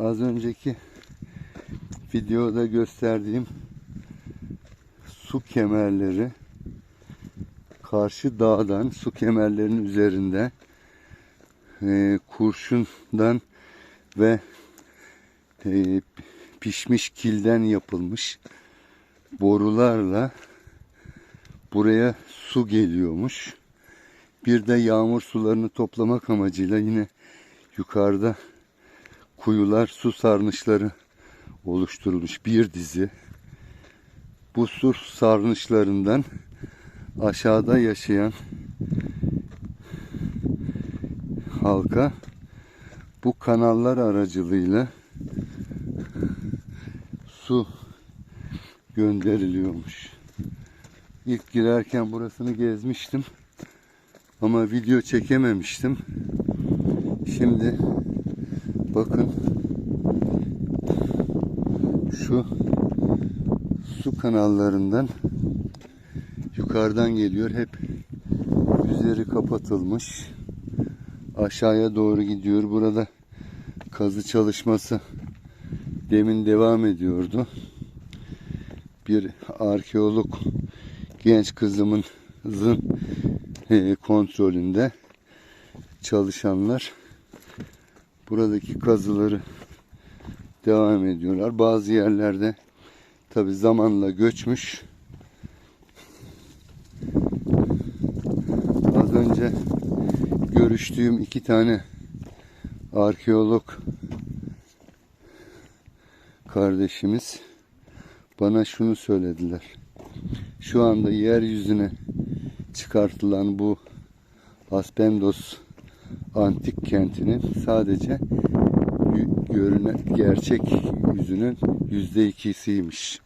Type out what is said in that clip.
Az önceki videoda gösterdiğim su kemerleri karşı dağdan su kemerlerinin üzerinde e, kurşundan ve e, pişmiş kilden yapılmış borularla buraya su geliyormuş. Bir de yağmur sularını toplamak amacıyla yine yukarıda kuyular, su sarnıçları oluşturulmuş bir dizi. Bu su sarnıçlarından aşağıda yaşayan halka bu kanallar aracılığıyla su gönderiliyormuş. İlk girerken burasını gezmiştim. Ama video çekememiştim. Şimdi bakın şu su kanallarından yukarıdan geliyor. Hep üzeri kapatılmış. Aşağıya doğru gidiyor. Burada kazı çalışması demin devam ediyordu. Bir arkeolog genç kızımın zın e, kontrolünde çalışanlar buradaki kazıları devam ediyorlar. Bazı yerlerde tabi zamanla göçmüş. Az önce görüştüğüm iki tane arkeolog kardeşimiz bana şunu söylediler. Şu anda yeryüzüne çıkartılan bu Aspendos antik kentinin sadece görünen gerçek yüzünün yüzde ikisiymiş.